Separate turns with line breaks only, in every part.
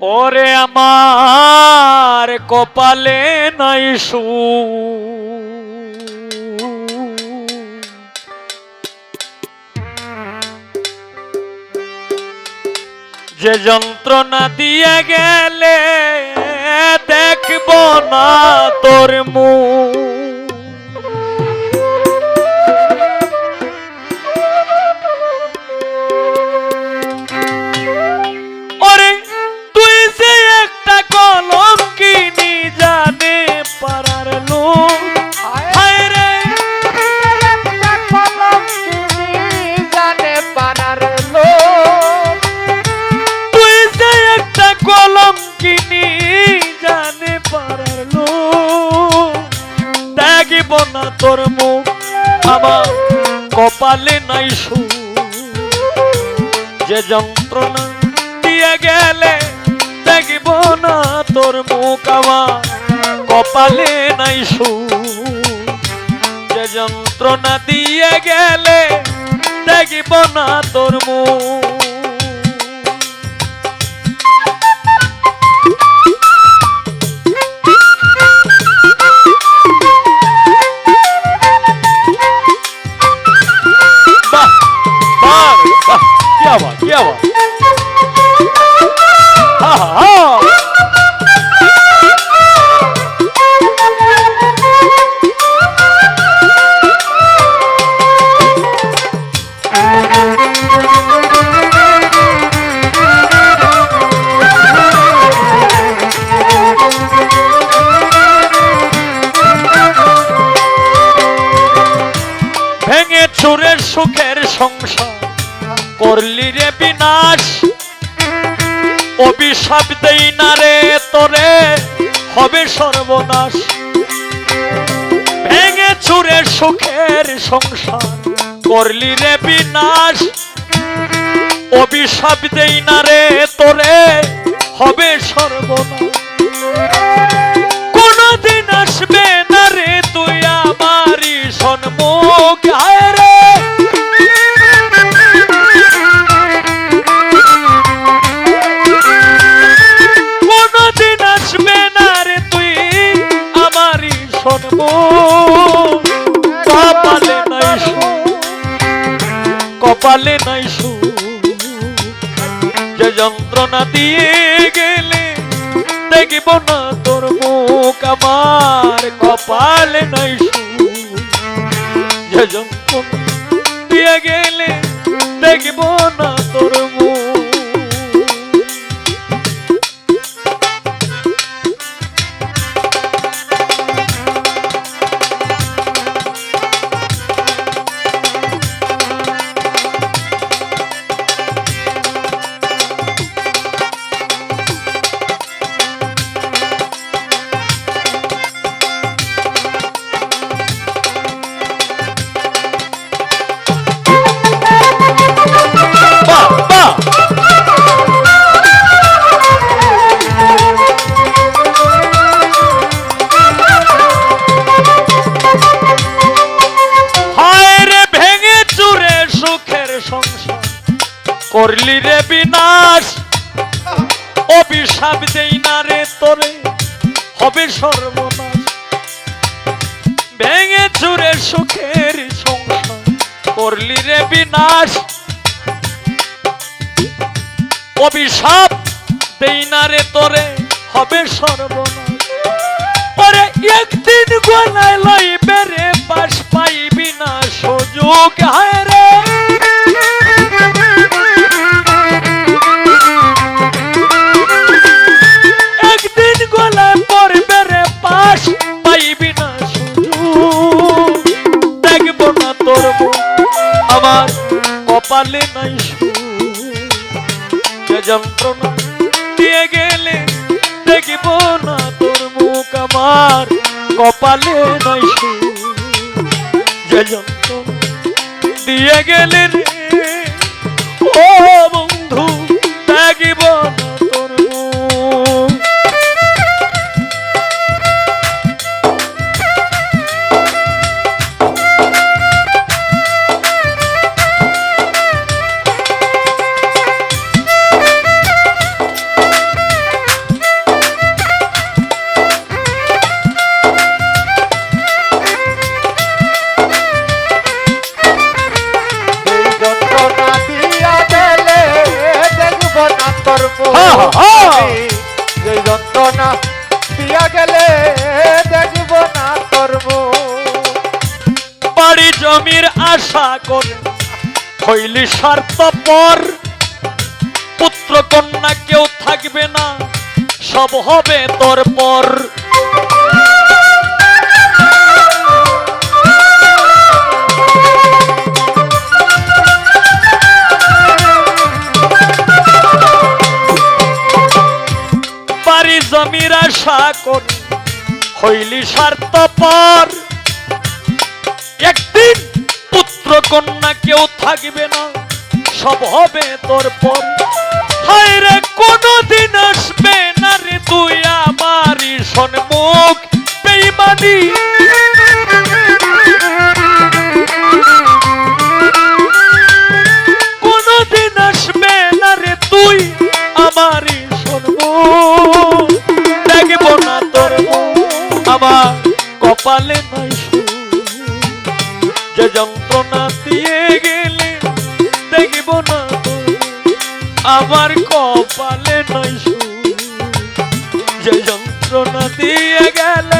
ওরে আমার কপালে নাই সু। যে যন্ত্রণা দিয়ে গেলে দেখব না তোর মুখ তোর মুখ আমার কপালে নাই সু। যে যন্ত্রণা দিয়ে গেলে দেখিব না তোর মুখ আমার কপালে নাই সু। যে যন্ত্রণা দিয়ে গেলে দেখিব না তোর মুখ সুখের সংসার করলি রে বিনাশ। অভিশাপ দেই না রে তোরে, হবে সর্বনাশ। ভেঙে চুরে সুখের সংসার করলি রে বিনাশ। অভিশাপ দেই না রে তোরে, হবে সর্বনাশ। কোনদিন আসবে না রে তুই আমারই সন্মুখ। আয় কপালে নাই সু যে যন্ত্রণা দিয়ে গেলে দেখিব না তোর মুখ আমার, কপালে নাই সু যে যন্ত্রণা দিয়ে গেলে দেখিব না তোর মুখ করলি রে বিনাশ? অভিশাপ দেই না রে তোরে, হবে সর্বনাশ। ভেঙে চুরে সুখের সংসার করলি রে বিনাশ। অভিশাপ দেই না রে তোরে, হবে সর্বনাশ। পরে একদিন গলায় লইবে রে পাশ পাইবি না সুযোগ। হায় যন্ত্রণা দিয়ে গেলে দেখিব না তোর মুখ আমার, কপালে নাই যে যন্ত্রণা দিয়ে গেলে রে, ও বন্ধু, দেখিব জমির আশা করে, হইলি স্বার্থপর। পুত্র কন্যা কেউ থাকবে না, সব হবে তোর পর। জমির আশা করে, হইলি স্বার্থপর। কন্যা কেউ থাকবে না, সব হবে তোর পর। হায় রে কোনদিন আসবে না রে তুই আমারই সন্মুখ। বেইমানি যে যন্ত্রণা দিয়ে গেলে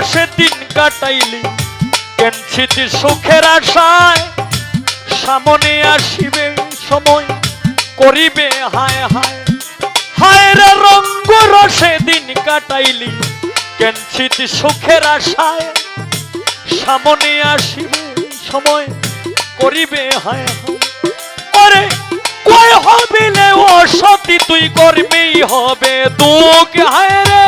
রসে দিন কাটাইলি। কেন স্মৃতি সুখের আশায় সামনে আসিবে সময়, করিবে হায় হায়। হায় রঙ্গ রসে দিন কাটাইলি। কেন স্মৃতি সুখের আশায় সামনে আসিবে সময়, করিবে হায় ওরে কয় হবিলে ও সতী, তুই করবেই হবে দুঃখ। হায় রে।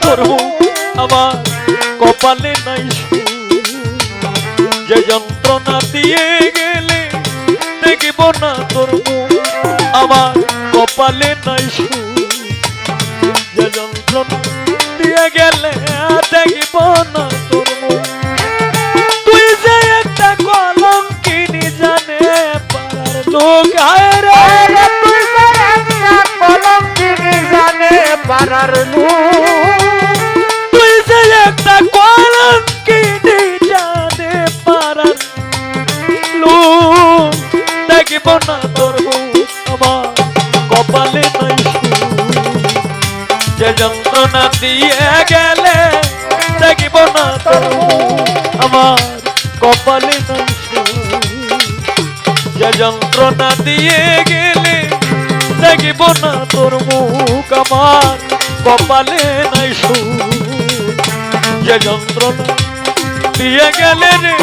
মুখ, আমার কপালে নাই। যে যন্ত্রণা দিয়ে গেলে দেখব না তোর আমার কপালে নাই যে যন্ত্রণা দিয়ে গেলে দেখব না তোর তুই যে একটা কলম কিনি জানে পারার
তুই কলম কিনি জানে পারার
না দিয়ে গেলে দেখিব না আমার কপালে যে যন্ত্রণা দিয়ে গেলে দেখিব না তোর মুখ আমার কপালে নাই শু যে যন্ত্রণা দিয়ে গেলে রে,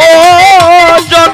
ও জন